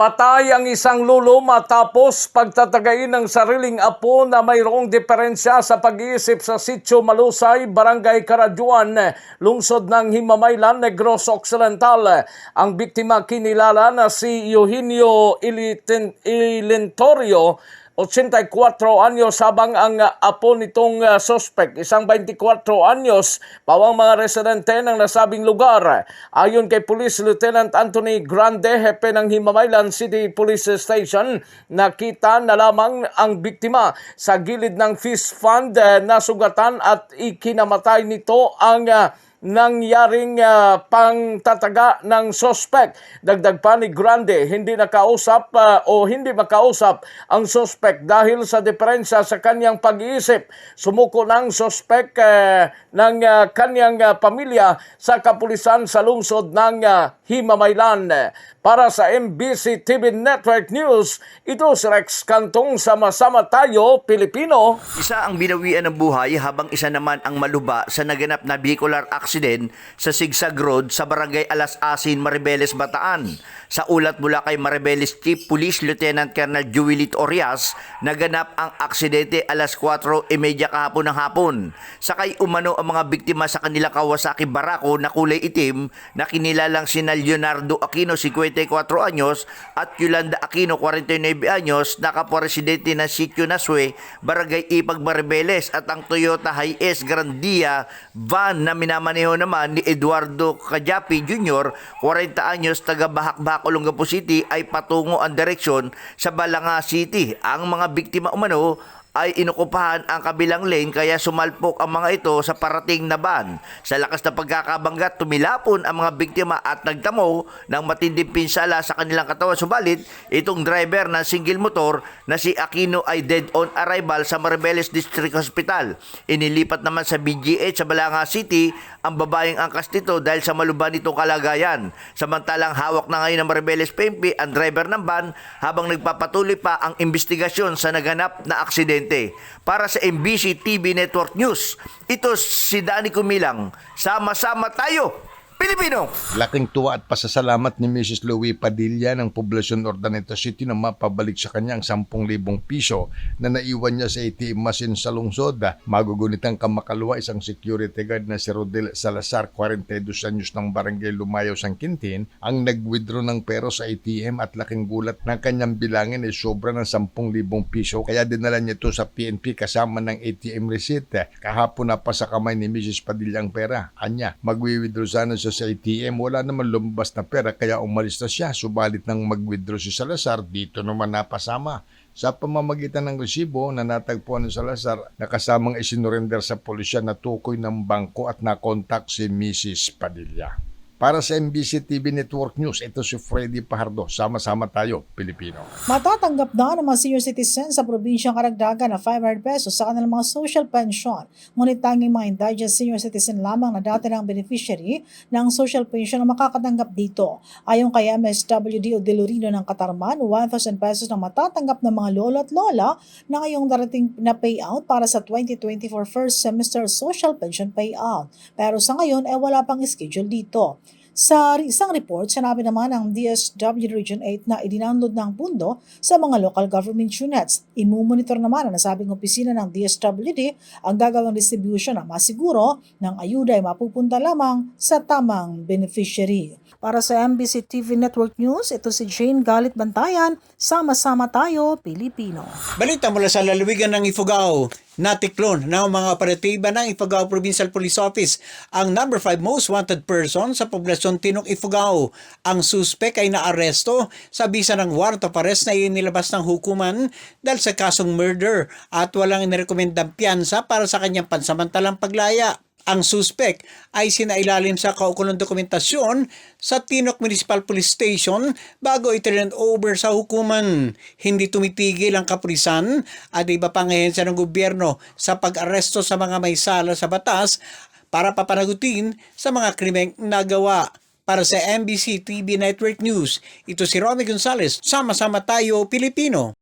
Patay ang isang lulo matapos pagtatagayin ng sariling apo na mayroong diferensya sa pag-iisip sa Sitio Malusay, Barangay Karajuan, lungsod ng Himamaylan, Negros Occidental. Ang biktima kinilala na si Eugenio Ilentorio 84 anyos habang ang uh, apo nitong uh, suspect, isang 24 anyos, pawang mga residente ng nasabing lugar. Ayon kay Police Lieutenant Anthony Grande, hepe ng Himamaylan City Police Station, nakita na lamang ang biktima sa gilid ng fish fund uh, na sugatan at ikinamatay nito ang uh, nangyaring uh, pangtataga ng suspect. Dagdag pa ni Grande, hindi nakausap uh, o hindi makausap ang suspect dahil sa diferensya sa kanyang pag-iisip. Sumuko ng suspect uh, ng uh, kanyang uh, pamilya sa kapulisan sa lungsod ng uh, Himamaylan. Para sa MBC TV Network News, ito si Rex Kantong Sama-sama Tayo, Pilipino. Isa ang binawian ng buhay habang isa naman ang maluba sa naganap na vehicular accident sa Sigsag Road sa Barangay Alas Asin, Maribeles, Bataan. Sa ulat mula kay Maribeles Chief Police Lieutenant Colonel Juwilit Orias, naganap ang aksidente alas 4.30 kahapon ng hapon. Sakay umano ang mga biktima sa kanilang Kawasaki Barako na kulay itim na kinilalang sina Leonardo Aquino, 54 anyos at Yolanda Aquino, 49 anyos, na kapwa-residente ng Sitio Naswe, Barangay Ipag Maribeles at ang Toyota Hiace Grandia van na minamaneho naman ni Eduardo Kajapi Jr., 40 anyos, taga Bahak-Bahak, Olongapo City ay patungo ang direksyon sa Balanga City. Ang mga biktima umano ay inukupahan ang kabilang lane kaya sumalpok ang mga ito sa parating na van. Sa lakas na pagkakabangga, tumilapon ang mga biktima at nagtamo ng matinding pinsala sa kanilang katawan. Subalit, itong driver ng single motor na si Aquino ay dead on arrival sa Maribeles District Hospital. Inilipat naman sa BGH sa Balanga City ang babaeng angkas nito dahil sa maluban nitong kalagayan. Samantalang hawak na ngayon ng Maribeles PMP ang driver ng van habang nagpapatuloy pa ang investigasyon sa naganap na aksidente. Para sa MBC TV Network News, ito si Danny Kumilang. Sama-sama tayo, Pilipino! Laking tuwa at pasasalamat ni Mrs. Louie Padilla ng poblasyon Ordaneta City na mapabalik sa kanya ang 10,000 piso na naiwan niya sa ATM machine sa lungsod. Magugunitang kamakalwa isang security guard na si Rodel Salazar, 42 anyos ng barangay Lumayaw, Sangkintin, ang nag-withdraw ng pero sa ATM at laking gulat ng kanyang bilangin ay sobra ng 10,000 piso kaya dinala niya ito sa PNP kasama ng ATM receipt. Kahapon na pa sa kamay ni Mrs. Padilla ang pera. Anya, magwi-withdraw sana siya sa ATM, wala naman lumabas na pera kaya umalis na siya. Subalit nang mag-withdraw si Salazar, dito naman napasama. Sa pamamagitan ng resibo na natagpuan ni Salazar, nakasamang isinurrender sa pulisya na tukoy ng bangko at nakontak si Mrs. Padilla. Para sa MBC TV Network News, ito si Freddy Pahardo. Sama-sama tayo, Pilipino. Matatanggap na ng mga senior citizens sa probinsyang karagdagan na 500 pesos sa kanilang mga social pension. Ngunit tanging mga indigent senior citizen lamang na dati ng beneficiary ng social pension ang makakatanggap dito. Ayon kay MSWD o Delorino ng Katarman, 1,000 pesos na matatanggap ng mga lolo at lola na ngayong darating na payout para sa 2024 first semester social pension payout. Pero sa ngayon ay wala pang schedule dito. Sa isang report, sinabi naman ng DSW Region 8 na idinownload ng pundo sa mga local government units. Imumonitor naman ang nasabing opisina ng DSWD ang gagawang distribution na masiguro ng ayuda ay mapupunta lamang sa tamang beneficiary. Para sa MBC TV Network News, ito si Jane Galit Bantayan. Sama-sama tayo, Pilipino. Balita mula sa lalawigan ng Ifugao, natiklon ng mga operatiba ng Ifugao Provincial Police Office ang number 5 most wanted person sa poblasyon Tinok Ifugao. Ang suspek ay naaresto sa bisa ng warrant of arrest na inilabas ng hukuman dahil sa kasong murder at walang inirekomendang piyansa para sa kanyang pansamantalang paglaya. Ang suspek ay sinailalim sa kaukulong dokumentasyon sa Tinok Municipal Police Station bago i-turn over sa hukuman. Hindi tumitigil ang kapulisan at iba pang ahensya ng gobyerno sa pag-aresto sa mga may sala sa batas para papanagutin sa mga krimeng nagawa. Para sa MBC TV Network News, ito si Romy Gonzalez. Sama-sama tayo, Pilipino.